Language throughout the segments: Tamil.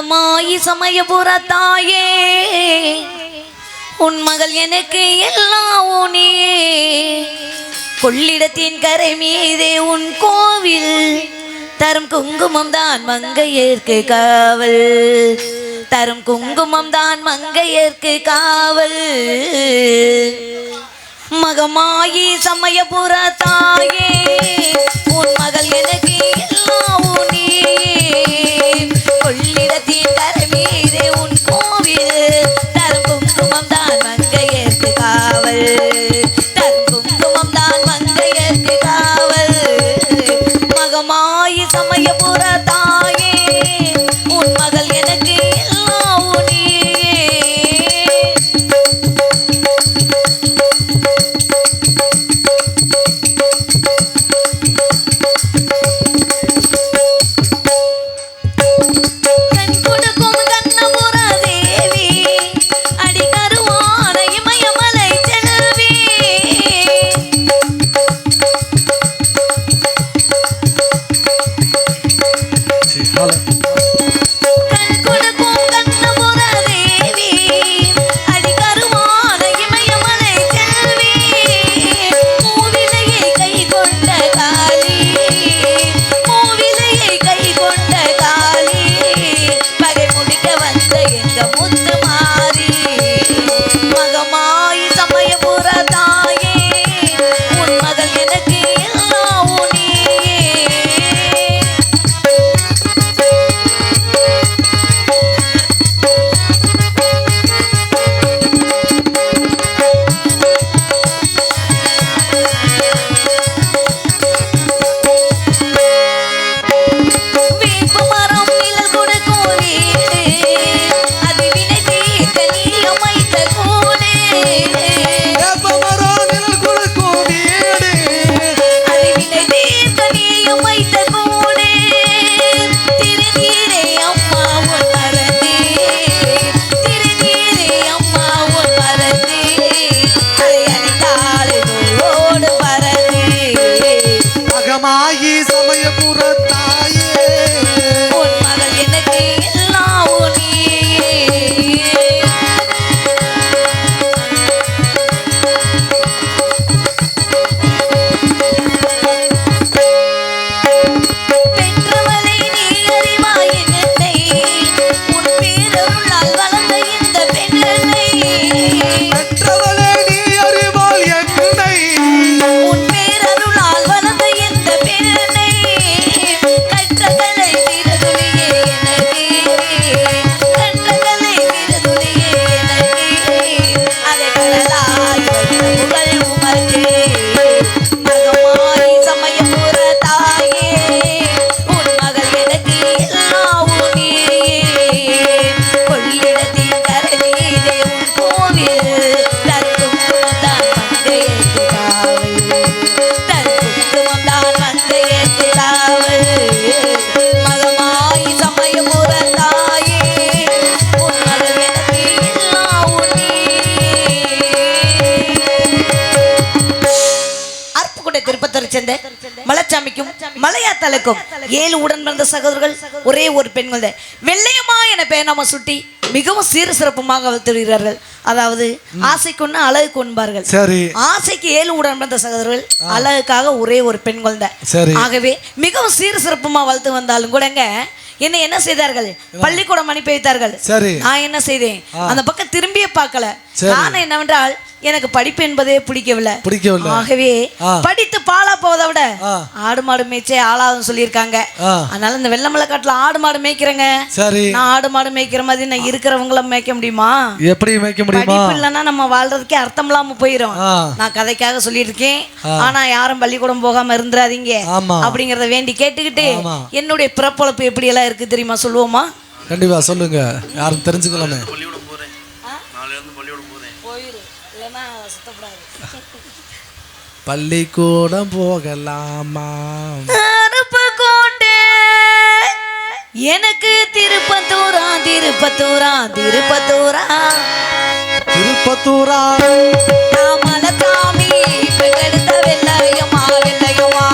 மகமாயி சமயபுர தாயே உன் மகள் எனக்கு எல்லாம் உனியே கொள்ளிடத்தின் கரை மீதே உன் கோவில். தரும் குங்குமம் தான் மங்கையர்க்கு காவல். தரும் குங்குமம் தான் மங்கையர்க்கு காவல். மகமாயி சமயபுர தாயே உன் மகள் எனக்கு எல்லாம் உனியே சேர்ந்த மலைச்சாமிக்கும் மலையாத்தலுக்கும் ஏழு உடன் பிறந்த சகோதரர்கள் ஒரே ஒரு பெண் குழந்தை வெள்ளையம்மா என பெயர் நாம சுட்டி மிகவும் சீர சிறப்புமாக வளர்த்துகிறார்கள் அதாவது ஆசைக்கொண்டு அழகு கொண்பார்கள் சரி. ஆசைக்கு ஏழு உடன் பிறந்த சகோதரர்கள் அழகுக்காக ஒரே ஒரு பெண் குழந்தை ஆகவே மிகவும் சீர சிறப்புமா வளர்த்து வந்தாலும் கூடங்க என்ன என்ன செய்தார்கள்? பள்ளிக்கூடம் அனுப்பி வைத்தார்கள். நான் என்ன செய்தேன்? அந்த பக்கம் திரும்பியே பார்க்கல. காரணம் என்னவென்றால் எனக்கு படிப்பு என்பதே பிடிக்கவில்லை. பிடிக்கவில்லை. ஆகவே. படித்து பாலா போவதை விட. ஆடு மாடு மேய்ச்சே ஆளாகும் சொல்லியிருக்காங்க. அதனால இந்த வெள்ளமலை காட்டுல ஆடு மாடு மேய்க்கிறேங்க. சரி. நான் ஆடு மாடு மேய்க்கிற மாதிரி நான் இருக்கிறவங்கள மேய்க்க முடியுமா? எப்படி மேய்க்க முடியுமா? படிப்பு இல்லைன்னா நம்ம வாழ்றதுக்கே அர்த்தம் இல்லாம போயிரும். ஆ. நான் கதைக்காக சொல்லிட்டு இருக்கேன் ஆனா யாரும் பள்ளிக்கூடம் போகாம இருந்துராதீங்க ஆமா. அப்படிங்கறத வேண்டி கேட்டுக்கிட்டு. என்னுடைய பிறப்பொழப்பு எப்படி எல்லாம் இருக்கு தெரியுமா? சொல்லுவோமா? கண்டிப்பா சொல்லுங்க. யாரும் தெரிஞ்சுக்கலாமே போயிரு பள்ளிக்கூடம் போகலாமா? எனக்கு திருப்பத்தூரா திருப்பத்தூரா திருப்பத்தூரா. திருப்பத்தூரா. தாமலசாமி பெற்றெடுத்த வெள்ளையம்மா வெள்ளையம்மா.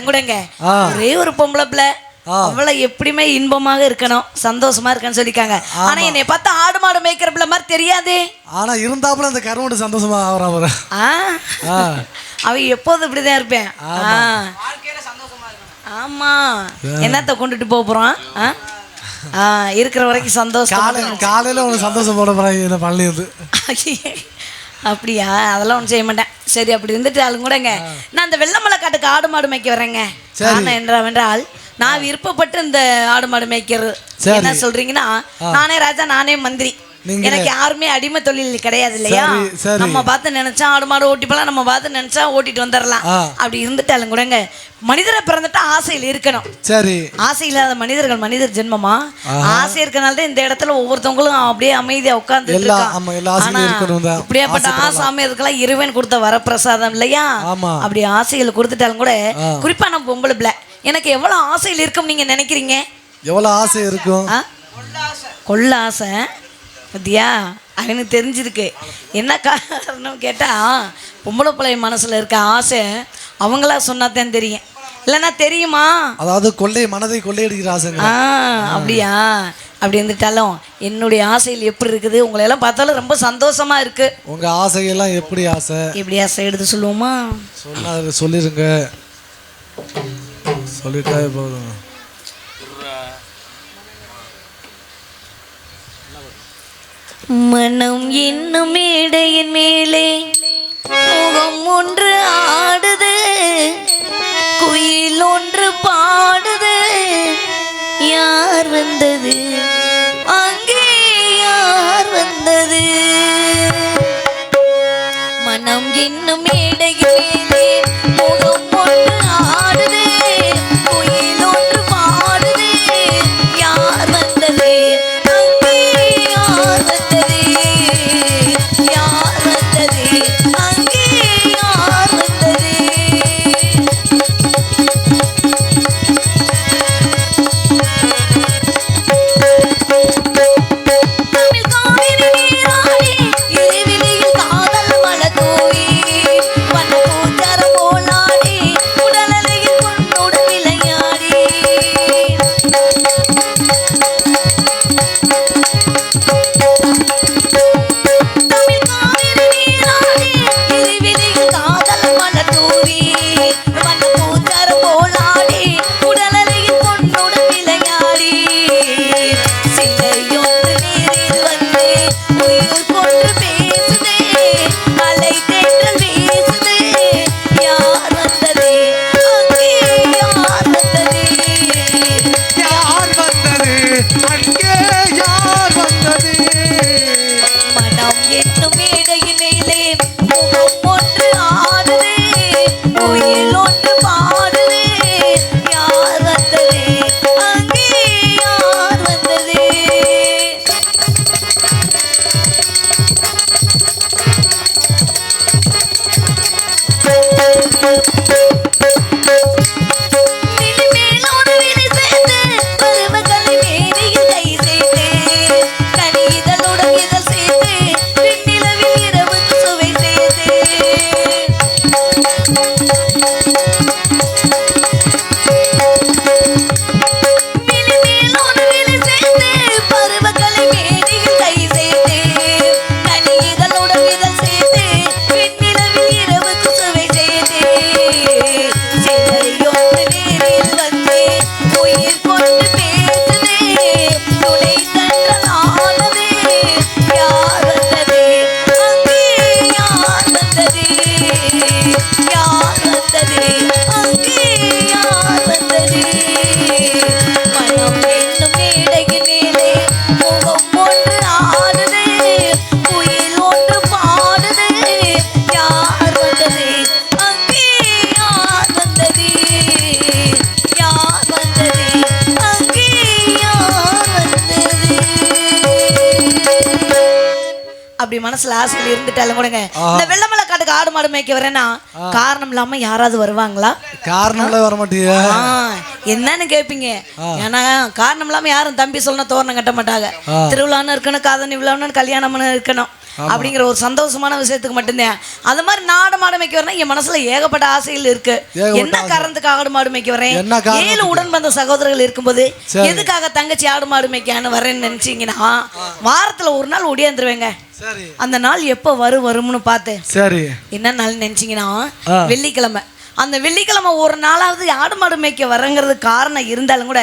பிறந்துட்டாலும் கூடங்க. ஒரே ஒரு பொம்பளை பிள்ளை. அவளை எப்படியுமே இன்பமாக இருக்கணும். சந்தோஷமா இருக்கணும்னு சொல்லிக்காங்க ஆனா என்னை பார்த்தா ஆடு மாடு மேய்க்கிற பிள்ளை மாதிரி தெரியாதே. ஆனா இருந்தாப்புல அந்த கருவண்டு சந்தோஷமா ஆகுறான் அவரு அவ எப்போதும் இப்படிதான் இருப்பேன். ஆமா. என்னத்த கொண்டுட்டு போக போறான்? ஆ? ஆ, இருக்கிற வரைக்கும் சந்தோஷம் காலை காலையில உனக்கு சந்தோஷம் போட போறாங்க வந்து அப்படியா? அதெல்லாம் ஒன்றும் செய்ய மாட்டேன். சரி அப்படி இருந்துட்டாலும் கூடங்க. நான் அந்த வெள்ளமலை காட்டுக்கு ஆடு மாடு மேய்க்க வரேங்க. காரணம் என்றால் நான் விருப்பப்பட்டு இந்த ஆடு மாடு மேய்க்கிறது. என்ன சொல்றீங்கன்னா நானே ராஜா நானே மந்திரி. எனக்கு யாருமே அடிமை தொழில் கிடையாது இல்லையா. நம்ம பார்த்து நினைச்சா ஆடு மாடு ஓட்டிப்பலாம் நம்ம பார்த்து நினைச்சா ஓட்டிட்டு வந்துடலாம். அப்படி இருந்துட்டாலும் கூடங்க மனிதரை பிறந்துட்டா ஆசையில் இருக்கணும். சரி. ஆசை இல்லாத மனிதர்கள் மனிதர் ஜென்மமா? ஆசை இருக்கனால தான் இந்த இடத்துல ஒவ்வொருத்தவங்களும் அப்படியே அமைதியா உட்கார்ந்து. அப்படியாப்பட்ட ஆசாமி இதுக்கெல்லாம் இறைவன் கொடுத்த வரப்பிரசாதம் இல்லையா. அப்படி ஆசைகள் கொடுத்துட்டாலும் கூட குறிப்பா நம்ம பொம்பளை பிள்ளை எனக்கு எவ்வளவு ஆசைகள் இருக்கும் நீங்க நினைக்கிறீங்க? எவ்வளவு ஆசை இருக்கும்? கொள்ள ஆசை. பத்தியா? எனக்கு தெரிஞ்சிருக்கு. என்ன காரணம் கேட்டா பொம்பளை பிள்ளை மனசுல இருக்க ஆசை அவங்களா சொன்னாதான் தெரியும். இல்லைன்னா தெரியுமா? அதாவது கொள்ளை மனதை கொள்ளையடிக்கிற ஆசைங்க ஆ அப்படியா? அப்படி இருந்துட்டாலும் என்னுடைய ஆசைகள் எப்படி இருக்குது? உங்களை எல்லாம் பார்த்தாலும் ரொம்ப சந்தோஷமா இருக்கு. உங்க ஆசையெல்லாம் எப்படி ஆசை? எப்படி ஆசை எடுத்து சொல்லுவோமா? சொன்னா சொல்லிருங்க. சொல்லிட்டாவே போதும். மனம் இன்னும் மேடையின் மேலே. முகம் ஒன்று ஆடுது. குயில் ஒன்று பாடுது. யார் வந்தது? அங்கே யார் வந்தது? மனம் இன்னும் மனசுல ஆசைகள் இருந்துட்டாலும் கூடங்க. இந்த வெள்ளமலை காட்டுக்கு ஆடு மாடு மேய்க்க வரேன்னா காரணம் இல்லாம யாராவது வருவாங்களா? காரணம்ல வர மாட்டீங்க என்னன்னு கேட்பீங்க ஏன்னா காரணம் இல்லாம யாரும் தம்பி சொல்லணும் தோரணம் கட்ட மாட்டாங்க. திருவிழான்னு இருக்கணும் காதணி விழான்னு கல்யாணம்னு இருக்கணும். அப்படிங்கிற ஒரு சந்தோஷமான விஷயத்துக்கு மட்டும்தான். அது மாதிரி நாடு மாடு மேய்க்க வரேன் என் மனசுல ஏகப்பட்ட ஆசைகள் இருக்கு. என்ன காரணத்துக்கு ஆடு மாடு மேய்க்க வரேன்? ஏழு உடன் வந்த சகோதரர்கள் இருக்கும்போது எதுக்காக தங்கச்சி ஆடு மாடு மேய்க்கான்னு வரேன்னு நினைச்சீங்கன்னா வாரத்துல ஒரு நாள் ஒடியாந்துருவேங்க அந்த நாள் எப்போ வரும் வரும்னு பார்த்தேன் சரி. என்ன நாள் நினைச்சீங்கன்னா. வெள்ளிக்கிழமை. அந்த வெள்ளிக்கிழமை ஒரு நாளாவது ஆடு மாடு மேய்க்க வரங்கிறது காரணம் இருந்தாலும் கூட.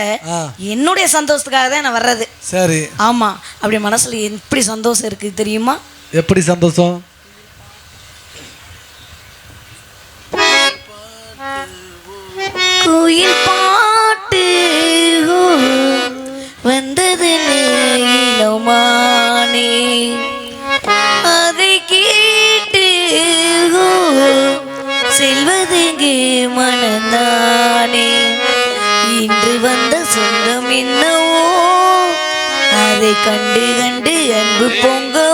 என்னுடைய சந்தோஷத்துக்காக தான் நான் வர்றது. சரி. ஆமா. அப்படி மனசுல எப்படி சந்தோஷம் இருக்கு தெரியுமா? எப்படி சந்தோஷம்? குயில் பாட்டு வந்தது இளமானே மனந்தானே. இன்று வந்த சொந்தம் என்னவோ? அதை கண்டு கண்டு அன்பு பொங்கோ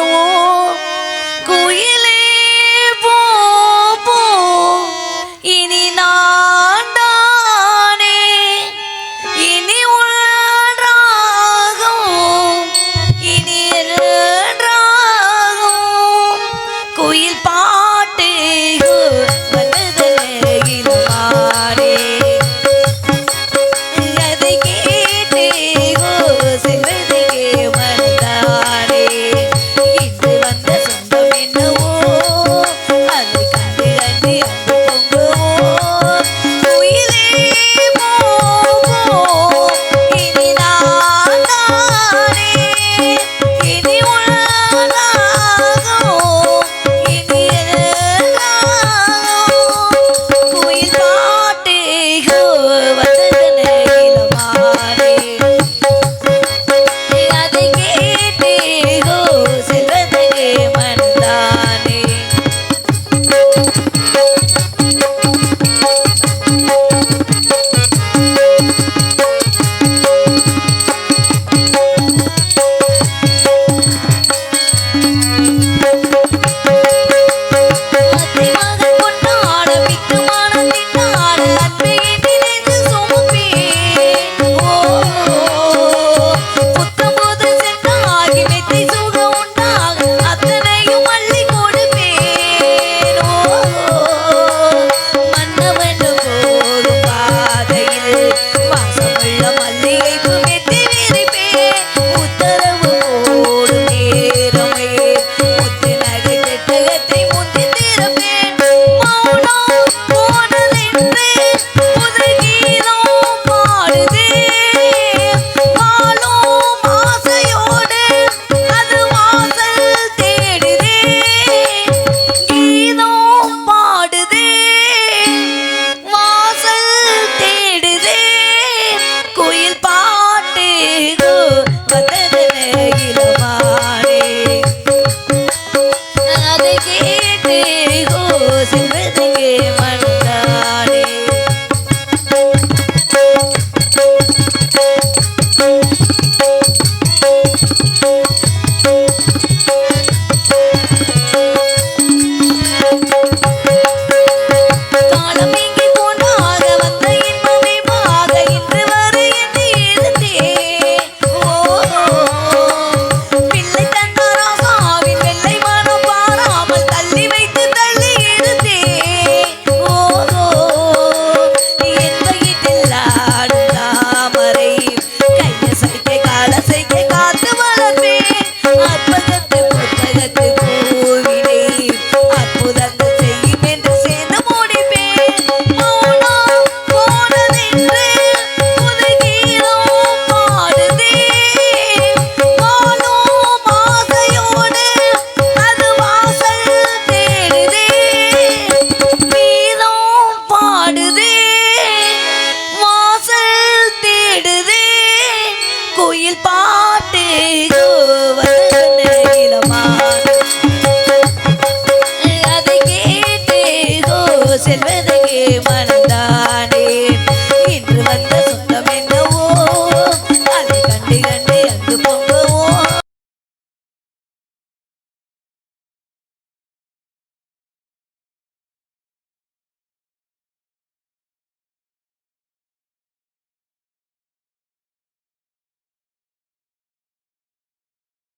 அதை கேட்டு ஓ